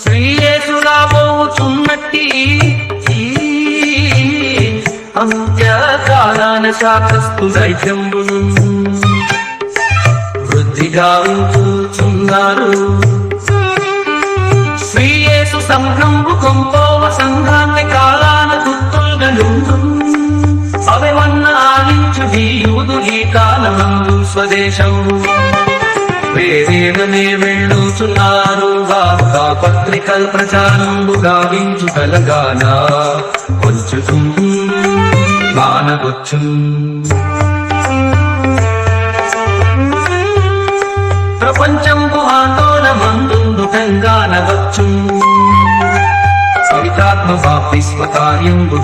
శ్రీయేసురాబోచున్నట్టి అంత్యకాలాన శాఖస్తు దైత్యంబును వృద్ధిగా ఉంచుచున్నారు శ్రీయేసు సంఘంబు కొంపోవ సంఘాన్ని కాలాన గుర్తులుగలుందు అవెవన్న ఆలించు ఈ జీవుదు ఈ కాలమందు స్వదేశం. వేరేననే వెళ్ళుతున్నారు వారుగా పత్రికల్ ప్రచారంబు గావించు కలగాన కొంచుతూ మానవచ్చు ప్రపంచంపు ఆందోళమందు తెలంగాణవచ్చు సవితాత్మ బాప్తిస్వ కార్యంబు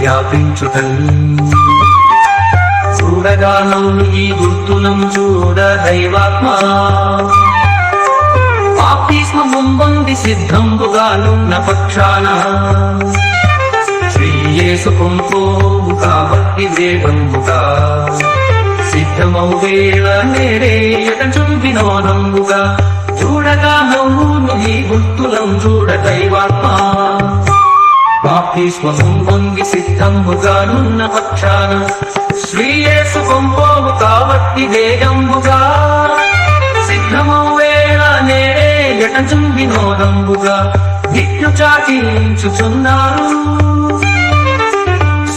వ్యాపించుటల్ ఈ గుర్తులం చూడ దైవాత్మ. బాప్తిస్మ ముంబంది సిద్ధంబుగానున్న పక్షాన. శ్రీయేసు పొంపోవు కాబట్టి వేగంబుగా సిద్ధమౌ వేళ నేడే చుంపినోనంబుగా చూడగా నవ్వును ఈ గుర్తులం చూడ దైవాత్మ. బాప్తిస్మం పొంగి సిద్ధంబుగానున్న పక్షాన. శ్రీయేసు పొంపోవు కాబట్టి దేగంబుగా సిద్ధమౌ వేళ నేడే చుంపినోనంబుగా దిక్కు చాటించుచున్నారు.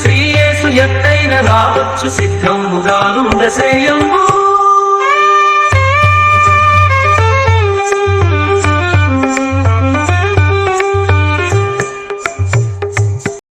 శ్రీయేసు ఎత్తైన రావచ్చు సిద్ధంబుగా నుండ శ్రేయంబు